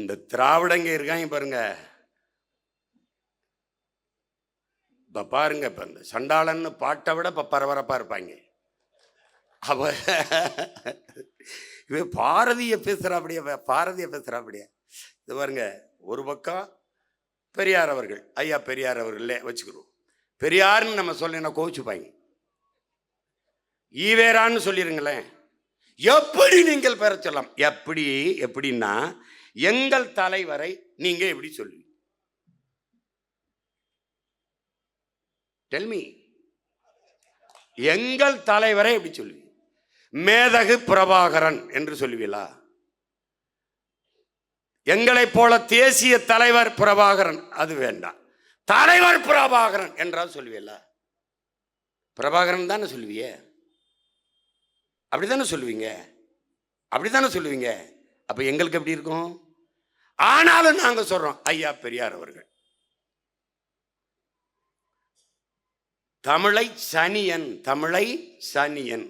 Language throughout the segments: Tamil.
இந்த திராவிடங்க இருக்காங்க பாருங்க. இப்போ பாருங்க இப்போ இந்த சண்டாளன்னு பாட்டை விட இப்போ பரபரப்பாக இருப்பாங்க. அவ இவன் பாரதிய பேசுகிறாப்படியே அப்படியே பாரதிய இது பாருங்க ஒரு பக்கம் பெரியார் அவர்கள் ஐயா பெரியார் அவர்களே வச்சுக்கிறோம். பெரியார்னு நம்ம சொல்லினா கோவிச்சுப்பாங்க. ஈவேரான்னு சொல்லிடுங்களேன் எப்படி நீங்கள் பெற சொல்லலாம்? எப்படி எப்படின்னா எங்கள் தலைவரை நீங்க எப்படி சொல்லுவீங்க? டெல்மி எங்கள் தலைவரை எப்படி சொல்லுவீங்க? மேதகு பிரபாகரன் என்று சொல்லுவீங்களா? எங்களைப் போல தேசிய தலைவர் பிரபாகரன் அது வேண்டாம். தலைவர் பிரபாகரன் என்றால் சொல்லுவீங்களா? பிரபாகரன் தானே சொல்லுவியே? அப்படி தானே சொல்லுவீங்க? அப்படி தானே சொல்லுவீங்க? அப்போ எங்களுக்கு எப்படி இருக்கும்? ஆனாலும் நாங்கள் சொல்கிறோம் ஐயா பெரியார் அவர்கள். தமிழை சனியன் தமிழை சனியன்.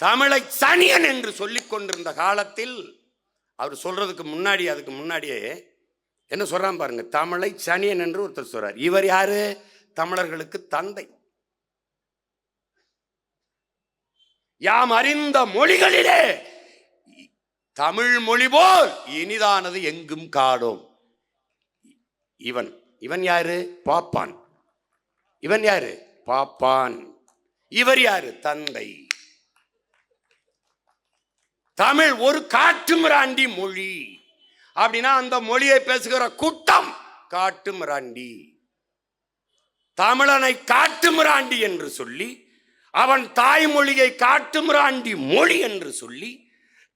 தமிழை சனியன் என்று சொல்லிக் கொண்டிருந்த காலத்தில் அவர் சொல்றதுக்கு முன்னாடி அதுக்கு முன்னாடியே என்ன சொல்றான் பாருங்க தமிழை சனியன் என்று ஒருத்தர் சொல்றார். இவர் யாரு? தமிழர்களுக்கு தந்தை. யாம் அறிந்த மொழிகளிலே. தமிழ் மொழி போல் இனிதானது எங்கும் காடும் இவன் இவன் யாரு? பாப்பான். இவன் யாரு? பாப்பான். இவர் யாரு? தந்தை. தமிழ் ஒரு காட்டுமிராண்டி மொழி. அப்படின்னா அந்த மொழியை பேசுகிற கூட்டம் காட்டுமிராண்டி தமிழனை காட்டுமிராண்டி என்று சொல்லி அவன் தாய்மொழியை காட்டுமிராண்டி மொழி என்று சொல்லி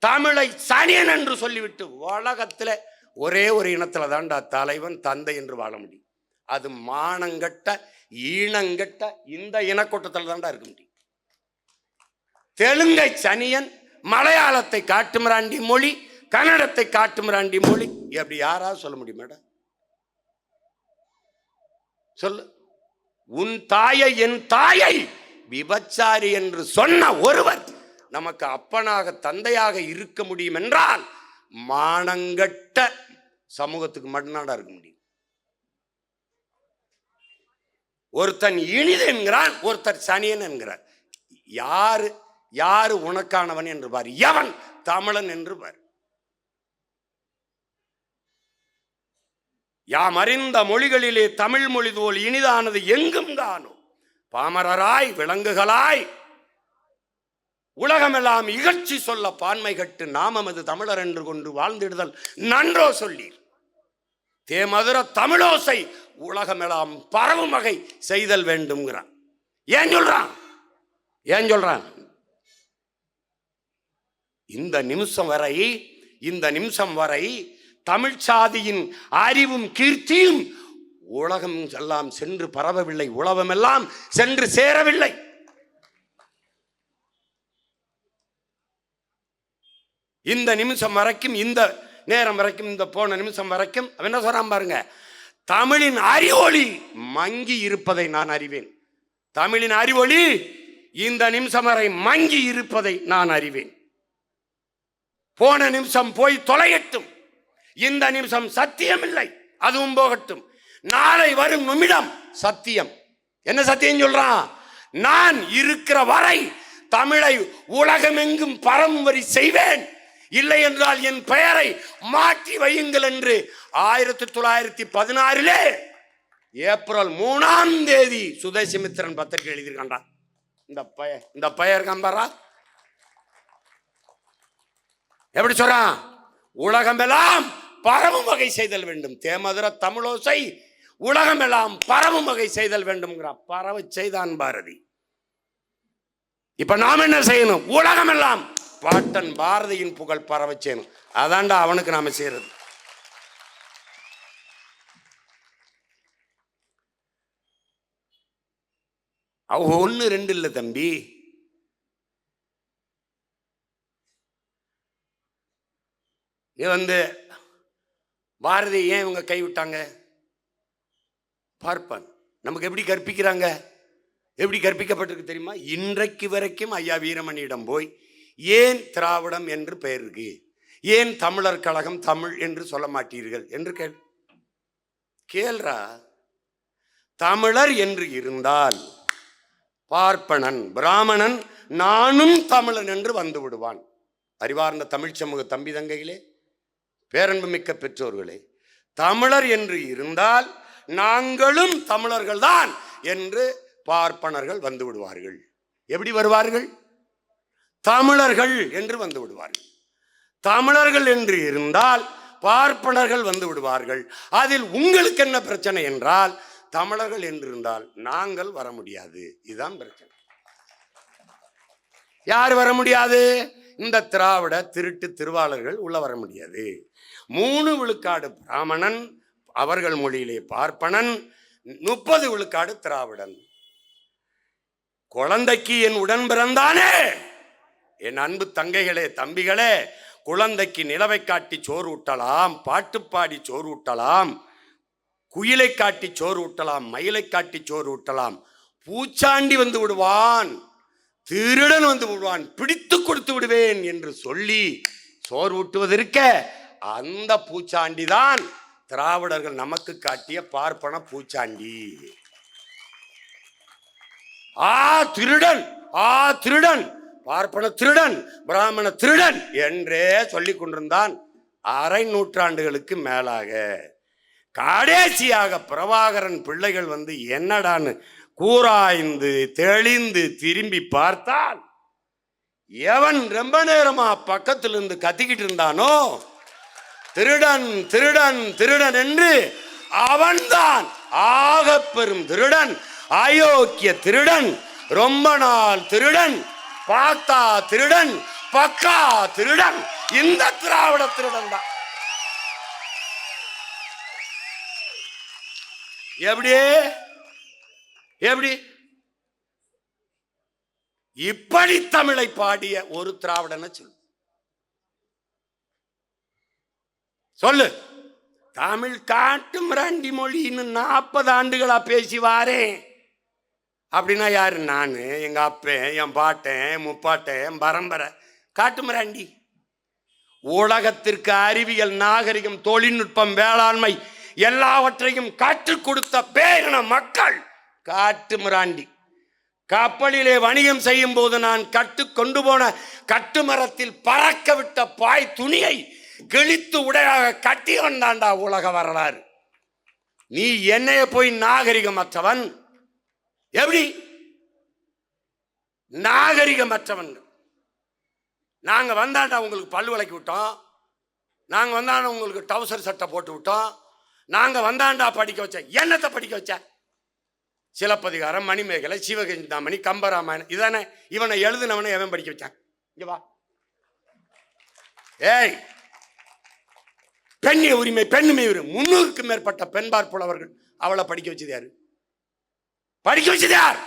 தமிழை சனியன் என்று சொல்லிவிட்டு உலகத்தில் ஒரே ஒரு இனத்தில் தான்டா தலைவன் தந்தை என்று வாழ முடியும். அது மானங்கட்ட ஈனங்கட்ட இந்த இனக்கூட்டத்தில் தான்டா இருக்க முடியும். தெலுங்கை சனியன் மலையாளத்தை காட்டுமிராண்டி மொழி கன்னடத்தை காட்டுமிராண்டி மொழி அப்படி யாராவது சொல்ல முடியும் மேடம்? சொல்லு. உன் தாயை என் தாயை விபச்சாரி என்று சொன்ன ஒருவர் நமக்கு அப்பனாக தந்தையாக இருக்க முடியும் என்றால் மானங்கட்ட சமூகத்துக்கு மட்டும்தான்டா இருக்க முடியும். ஒருத்தன் இனிது என்கிறான் ஒருத்தர் சனியன் என்கிறார். யாரு யாரு உனக்கானவன் என்று பார். எவன்? தமிழன் என்று பார். யாம் அறிந்த மொழிகளிலே தமிழ் மொழி போல் இனிதானது எங்கும் காணும். பாமரராய் விலங்குகளாய். உலகமெல்லாம் இகழ்ச்சி சொல்ல பான்மை கட்டு நாமமது தமிழர் என்று கொண்டு வாழ்ந்திடுதல் நன்றோ சொல்லீர். தேமதுர தமிழோசை உலகமெல்லாம் பரவும் வகை செய்தல் வேண்டும்ங்கிறான். ஏன் சொல்றான்? ஏன் சொல்றான்? இந்த நிமிஷம் வரை இந்த நிமிஷம் வரை தமிழ் சாதியின் அறிவும் கீர்த்தியும் உலகம் எல்லாம் சென்று பரவவில்லை உலகமெல்லாம் சென்று சேரவில்லை. இந்த நிமிஷம் வரைக்கும் இந்த நேரம் வரைக்கும் இந்த போன நிமிஷம் வரைக்கும் அவன் என்ன சொல்றான் பாருங்க? தமிழின் அறிவொளி மங்கி இருப்பதை நான் அறிவேன். தமிழின் அறிவொளி இந்த நிமிஷம் வரை மங்கி இருப்பதை நான் அறிவேன். போன நிமிஷம் போய் தொலையட்டும். இந்த நிமிஷம் சத்தியம் இல்லை அதுவும் போகட்டும். நாளை வரும் நிமிடம். சத்தியம். என்ன சத்தியம் சொல்றான் நான் இருக்கிற வரை தமிழை உலகமெங்கும் பரம்பரி செய்வேன். இல்லை என்றால் என் பெயரை மாற்றி வையுங்கள் என்று ஆயிரத்தி தொள்ளாயிரத்தி பதினாறிலே ஏப்ரல் மூணாம் தேதி சுதேசிமித்திரன் பத்திரிகை எழுதியிருக்கான்டா இந்த பய இந்த பெயர் கம்பரா எப்படி சொல்றான்? உலகமெல்லாம் பரவும் வகை செய்தல் வேண்டும். தேமதுர தமிழோசை உலகமெல்லாம் பரவும் வகை செய்தல் வேண்டும்ங்கிறான். பரவ செய்தான் பாரதி. இப்ப நாம் என்ன செய்யணும்? உலகமெல்லாம் பாட்டன் பாரதியின் புகழ் பரவ செய்யணும். அதான்டா அவனுக்கு நாம செய்யறது. அவங்க ஒண்ணு ரெண்டு இல்லை தம்பி. இது வந்து பாரதி ஏன் இவங்க கைவிட்டாங்க பார்ப்பான். நமக்கு எப்படி கற்பிக்கிறாங்க? எப்படி கற்பிக்கப்பட்டிருக்கு தெரியுமா? இன்றைக்கு வரைக்கும் ஐயா வீரமணியிடம் போய் ஏன் திராவிடம் என்று பெயர் இருக்கு? ஏன் தமிழர் கழகம் தமிழ் என்று சொல்ல மாட்டீர்கள்? என்று கேள். கேள்றா தமிழர் என்று இருந்தால் பார்ப்பனன் பிராமணன் நானும் தமிழன் என்று வந்து விடுவான். அறிவார்ந்த தமிழ் சமூக தம்பி தங்கைகளே பேரன்பு மிக்க பெற்றோர்களே தமிழர் என்று இருந்தால் நாங்களும் தமிழர்கள் தான் என்று பார்ப்பனர்கள் வந்து விடுவார்கள். எப்படி வருவார்கள்? தமிழர்கள் என்று வந்து விடுவார்கள். தமிழர்கள் என்று இருந்தால் பார்ப்பனர்கள் வந்து விடுவார்கள். அதில் உங்களுக்கு என்ன பிரச்சனை என்றால் தமிழர்கள் என்று இருந்தால் நாங்கள் வர முடியாது. இதுதான் பிரச்சனை. யார் வர முடியாது? இந்த திராவிட திருட்டு திருவாளர்கள் உள்ள வர முடியாது. மூணு விழுக்காடு பிராமணன் அவர்கள் மொழியிலே பார்ப்பனன் முப்பது விழுக்காடு திராவிடன். குழந்தைக்கு என் உடன் பிறந்தானே! என் அன்பு தங்கைகளே தம்பிகளே குழந்தைக்கு நிலவை காட்டி சோறு ஊட்டலாம் பாட்டு பாடி சோறு ஊட்டலாம் குயிலை காட்டி சோறு ஊட்டலாம் மயிலை காட்டி சோறு ஊட்டலாம். பூச்சாண்டி வந்து விடுவான் திருடன் வந்து விடுவான் பிடித்து கொடுத்து விடுவேன் என்று சொல்லி சோறு ஊட்டுவதற்க அந்த பூச்சாண்டி தான் திராவிடர்கள் நமக்கு காட்டிய பார்ப்பன பூச்சாண்டி. ஆ திருடன்! ஆ திருடன்! பார்ப்பன திருடன் பிராமண திருடன் என்றே சொல்லிக் கொண்டிருந்தான் அரை நூற்றாண்டுகளுக்கு மேலாக. கடைசியாக பிரபாகரன் பிள்ளைகள் வந்து என்னடான்னு கூராய்ந்து தெளிந்து திரும்பி பார்த்தால் எவன் ரொம்ப நேரமா பக்கத்திலிருந்து கத்திக்கிட்டு இருந்தானோ திருடன் திருடன் திருடன் என்று அவன்தான். ஆக பெரும் திருடன் அயோக்கிய திருடன் ரொம்ப நாள் திருடன் பார்த்தா திருடன் பக்கா திருடன். இந்த திராவிட திருடன் தான். எப்படி? எப்படி? இப்படி தமிழை பாடிய ஒரு திராவிடனை சொல்லு. சொல்லு. தமிழ் காட்டு மிராண்டி மொழின்னு நாற்பது ஆண்டுகளாக பேசி வாரேன். அப்படின்னா யாரு? நான் எங்கள் அப்பேன் என் பாட்டேன் என் முப்பாட்டேன் என் பரம்பரை. காட்டு மிராண்டி உலகத்திற்கு அறிவியல் நாகரிகம் தொழில்நுட்பம் வேளாண்மை எல்லாவற்றையும் கற்றுக் கொடுத்த பேரின மக்கள் காட்டு மிராண்டி கப்பலிலே வணிகம் செய்யும் போது நான் கட்டு கொண்டு போன கட்டுமரத்தில் பறக்க விட்ட பாய் துணியை கிழித்து உடையாக கட்டி தாண்டா உலக வரலாறு. நீ என்னைய போய் நாகரிகமற்றவன்? எப்படி? நாகரிகமற்றவன். நாங்க வந்தாண்டா உங்களுக்கு பல்லு விளக்கி விட்டோம். நாங்க வந்தாண்டா உங்களுக்கு டவுசர் சட்டை போட்டு விட்டோம். நாங்க வந்தாண்டா படிக்க வச்ச என்னத்தை படிக்க வச்ச? சிலப்பதிகாரம் மணிமேகலை சிவகஞ்சிதாமணி கம்பராமாயணம் இதானே? இவனை எழுதுனவனை எவன் படிக்க வச்சான்? இங்கே வா. ஏய் பெண்ணிய உரிமை பெண்ணுமை உரிமை. முன்னூறுக்கு மேற்பட்ட பெண்பார் புலவர்கள் அவளை படிக்க வச்சது யாரு? படிக்க வச்சது யார்?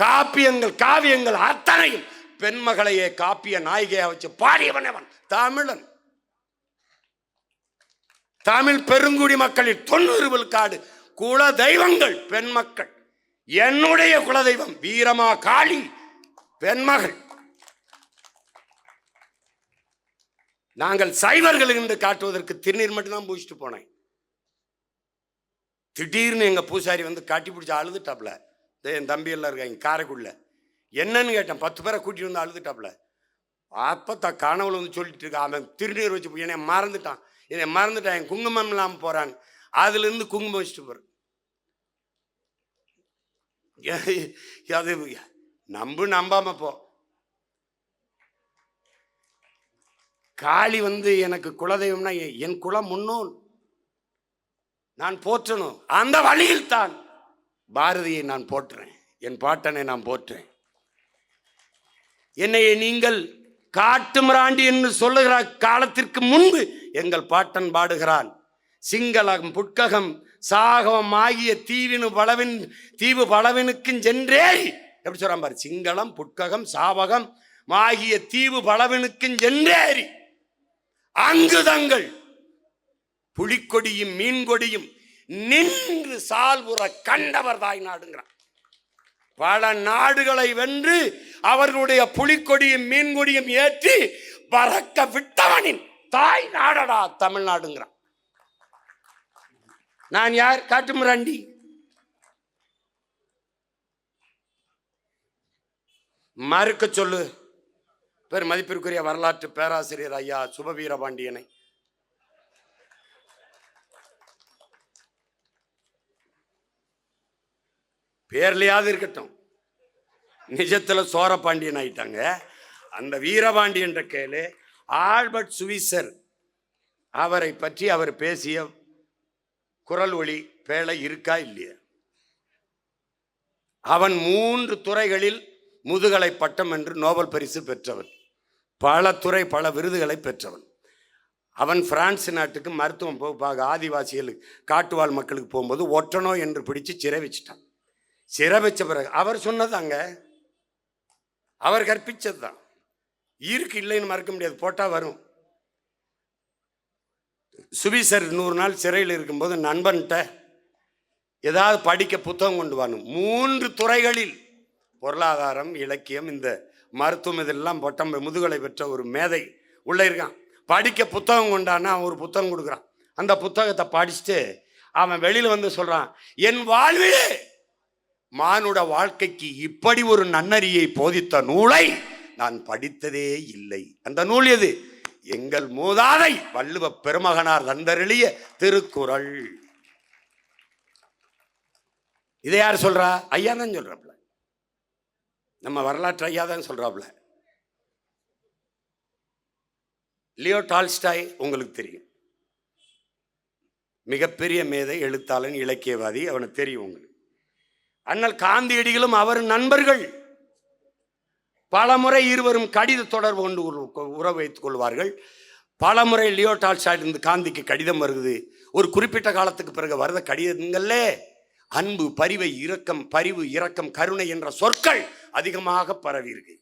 காப்பியங்கள் காவியங்கள் அத்தனையும் பெண்மகளையே காப்பிய நாயகியா வச்சு பாடியவன் அவன் தமிழன். தமிழ் பெருங்குடி மக்களில் தொண்ணூறு விழுக்காடு குல தெய்வங்கள் பெண் மக்கள். என்னுடைய குலதெய்வம் வீரமா காளி பெண்மகள் நாங்கள் சைவர்கள் என்று காட்டுவதற்கு திருநீர் மட்டும்தான் பூசிட்டு போனேன். திடீர்னு எங்கள் பூசாரி வந்து காட்டி பிடிச்சி அழுதுட்டாப்ல. என் தம்பி எல்லாம் இருக்காங்க காரைக்குடியில் என்னன்னு கேட்டேன் பத்து பேரை கூட்டிட்டு வந்து அழுதுட்டாப்ல. அப்பத்தா கனவுல வந்து சொல்லிட்டு இருக்கா அவன் திருநீர் வச்சு என்னை மறந்துட்டான். என்னை மறந்துட்டான் என் குங்குமம் இல்லாமல் போகிறாங்க அதுலேருந்து குங்குமம் வச்சுட்டு போறேன். ஏ- அது நம்பு நம்பாம போ. காளி வந்து எனக்கு குலதெய்வம்னா என் குலம் முன்னோன். நான் போற்றணும். அந்த வழியில் தான் பாரதியை நான் போற்றுறேன். என் பாட்டனை நான் போற்றுறேன். என்னை நீங்கள் காட்டு மிராண்டி என்று சொல்லுகிற காலத்திற்கு முன்பு எங்கள் பாட்டன் பாடுகிறான். சிங்களம் புட்ககம் சாகவம் ஆகிய தீவினு பலவின் தீவு பலவினுக்கும் சென்றே. எப்படி சொல்றான் பாரு? சிங்களம் புட்ககம் சாவகம் ஆகிய தீவு பலவினுக்கும் சென்றேறி அங்கு தங்கள் புலிக்கொடியும் மீன்கொடியும் நின்று சால்புற கண்டவர் தாய் நாடுங்கிறான் பல நாடுகளை வென்று அவர்களுடைய புலிக்கொடியும் மீன்கொடியும் ஏற்றி பறக்க விட்டவனின் தாய் நாடடா தமிழ்நாடுங்கிறான். நான் யார்? காட்டுமிராண்டி மறுக்க சொல்லு. பேர் மதிப்பிற்குரிய வரலாற்று பேராசிரியர் ஐயா சுபவீரபாண்டியனை பேர்லையாவது இருக்கட்டும். நிஜத்தில் சோரபாண்டியன் ஆயிட்டாங்க. அந்த வீரபாண்டியன்ற கேளு ஆல்பர்ட் சுவிசர் அவரை பற்றி அவர் பேசிய குரல் ஒளி பேழை இருக்கா இல்லையா? அவன் மூன்று துறைகளில் முதுகலை பட்டம் என்று நோபல் பரிசு பெற்றவன். பல துறை பல விருதுகளை பெற்றவன். அவன் பிரான்ஸ் நாட்டுக்கு மருத்துவம் போக ஆதிவாசிகளுக்கு காட்டுவாழ் மக்களுக்கு போகும்போது ஒற்றனோ என்று பிடிச்சு சிறை வச்சிட்டான். சிறை வச்ச பிறகு அவர் சொன்னதாங்க அவர் கற்பித்தது தான். இருக்கு இல்லைன்னு மறக்க முடியாது போட்டால் வரும். சுவிசர் நூறு நாள் சிறையில் இருக்கும்போது நண்பன்கிட்ட ஏதாவது படிக்க புத்தகம் கொண்டு வரணும் மூன்று துறைகளில் பொருளாதாரம் இலக்கியம் இந்த மருத்துவம் இதெல்லாம் பட்டம் முதுகலை பெற்ற ஒரு மேதை உள்ளே இருக்கான். படிக்க புத்தகம் கொண்டான்னா அவன் ஒரு புத்தகம் கொடுக்குறான். அந்த புத்தகத்தை படிச்சுட்டு அவன் வெளியில் வந்து சொல்கிறான் என் வாழ்விலே மானுட வாழ்க்கைக்கு இப்படி ஒரு நன்னறியை போதித்த நூலை நான் படித்ததே இல்லை. அந்த நூல் எது? எங்கள் மூதாதை வள்ளுவ பெருமகனார் தந்தருளிய திருக்குறள். இதை யார் சொல்றா? ஐயா தான் சொல்றாப்ல நம்ம வரலாற்று ஐயா தான் சொல்கிறாப்புல லியோ டால்ஸ்டாய் உங்களுக்கு தெரியும். மிகப்பெரிய மேதை எழுத்தாளன் இலக்கியவாதி அவனுக்கு தெரியும் உங்களுக்கு. அண்ணல் காந்தியடிகளும் அவர் நண்பர்கள். பலமுறை இருவரும் கடித தொடர்பு கொண்டு உறவு வைத்துக் கொள்வார்கள். பலமுறை லியோ டால்ஸ்டாய் இருந்து காந்திக்கு கடிதம் வருது. ஒரு குறிப்பிட்ட காலத்துக்கு பிறகு வருத கடிதங்கள்லே அன்பு பரிவை இரக்கம் பரிவு இரக்கம் கருணை என்ற சொற்கள் அதிகமாக பரவி இருக்கு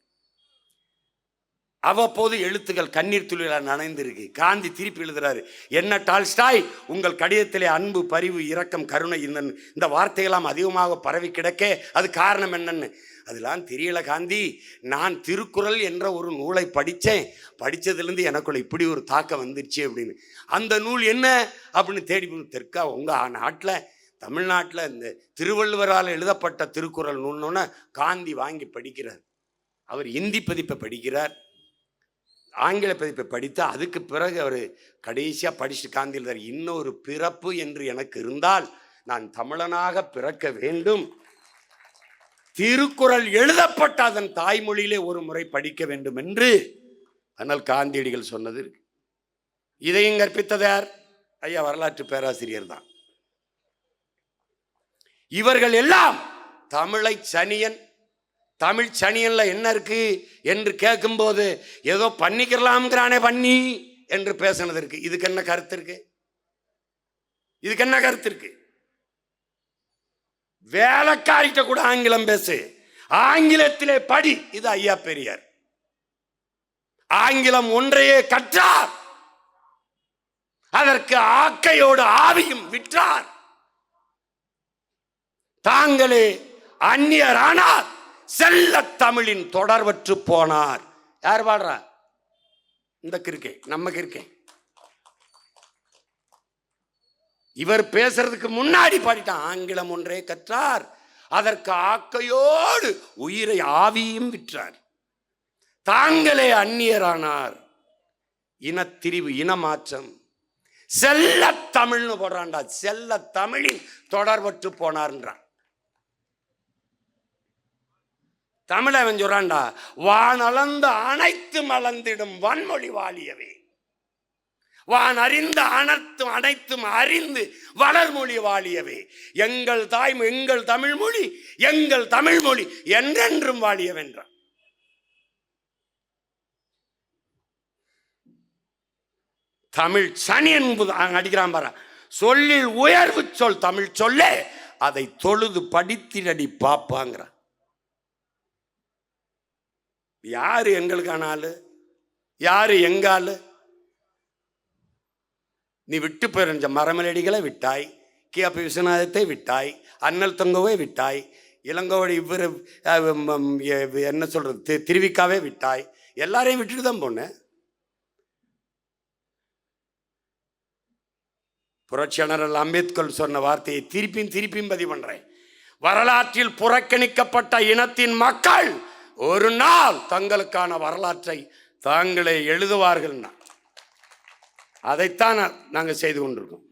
அவ்வப்போது எழுத்துக்கள் கண்ணீர் துளியில் நனைந்திருக்கு. காந்தி திருப்பி எழுதுறாரு என்ன டால்ஸ்டாய் உங்கள் கடிதத்திலே அன்பு பரிவு இரக்கம் கருணை இந்த இந்த வார்த்தையெல்லாம் அதிகமாக பரவி கிடக்க அது காரணம் என்னன்னு? அதெல்லாம் தெரியல காந்தி. நான் திருக்குறள் என்ற ஒரு நூலை படித்தேன். படித்ததுலேருந்து எனக்குள்ள இப்படி ஒரு தாக்கம் வந்துருச்சு அப்படின்னு. அந்த நூல் என்ன? அப்படின்னு தேடி தெற்கா உங்கள் நாட்டில் தமிழ்நாட்டில் இந்த திருவள்ளுவரால் எழுதப்பட்ட திருக்குறள் நூல்னோன்னு காந்தி வாங்கி படிக்கிறார். அவர் இந்தி பதிப்பை படிக்கிறார். ஆங்கில பதிப்பை படித்து அதுக்கு பிறகு அவர் கடைசியாக படிச்சுட்டு காந்தி எழுதார் இன்னொரு பிறப்பு என்று எனக்கு இருந்தால் நான் தமிழனாக பிறக்க வேண்டும். திருக்குறள் எழுதப்பட்ட அதன் தாய்மொழியிலே ஒரு முறை படிக்க வேண்டும் என்று ஆனால் காந்தியடிகள் சொன்னது இருக்கு. இதையும் கற்பித்ததார் ஐயா வரலாற்று பேராசிரியர் தான். இவர்கள் எல்லாம் தமிழை சனியன். தமிழ் சனியன்ல என்ன இருக்கு என்று கேட்கும்போது ஏதோ பண்ணிக்கிறலாம்ங்கிறானே பண்ணி என்று பேசினது இருக்கு இதுக்கு என்ன கருத்து இருக்கு? இதுக்கு என்ன கருத்து இருக்கு? வேலைக்காரிட்ட கூட ஆங்கிலம் பேசு. ஆங்கிலத்திலே படி. இது ஐயா பெரியார். ஆங்கிலம் ஒன்றையே கற்றார். அதற்கு ஆக்கையோடு ஆவியும் விற்றார். தாங்களே அந்நியரானார். செல்ல தமிழின் தொடர்பற்று போனார். யார் பாடுறா? இந்த கிருக்கே நம்ம கிருக்கே இவர் பேசுறதுக்கு முன்னாடி பாடிட்டான். ஆங்கிலம் ஒன்றே கற்றார். அதற்கு ஆக்கையோடு உயிரை ஆவியும் விற்றார். தாங்களே அந்நியரானார். இனத்திரிவு இனமாற்றம். செல்ல தமிழ்னு போடுறான்டா. செல்ல தமிழின் தொடர்பற்று போனார்ன்றான். தமிழ அவன் சொல்றான்டா வானளந்த அனைத்து மலர்ந்திடும் வன்மொழி வாழியவே வான் அறிந்த அனைத்தும் அனைத்தும் அறிந்து வளர்மொழி வாழியவே எங்கள் தாய் எங்கள் தமிழ் மொழி எங்கள் தமிழ் மொழி என்றென்றும் வாழியவென்றான் தமிழ் சனி என்பது அடிக்கிறான் பாரு. சொல்லில் உயர்வு சொல் தமிழ் சொல்லே அதை தொழுது படித்திரடி பார்ப்பாங்கிறான் யார் எங்களுக்கான ஆள் யார் எங்கால்? நீ விட்டு பெறிஞ்ச மரமலடிகளை விட்டாய் கியாபி விஸ்வநாதத்தை விட்டாய் அண்ணல் தொங்கவே விட்டாய் இளங்கோவடி இவர் என்ன சொல்கிறது திருவிக்காவே விட்டாய் எல்லாரையும் விட்டுட்டு தான் போனேன் புரட்சியாளர் அம்பேத்கர் சொன்ன வார்த்தையை திருப்பியும் திருப்பியும் பதிவு பண்ணுறேன் வரலாற்றில் புறக்கணிக்கப்பட்ட இனத்தின் மக்கள் ஒரு நாள் தங்களுக்கான வரலாற்றை தாங்களே எழுதுவார்கள் அதைத்தான் நாங்கள் செய்து கொண்டிருக்கோம்.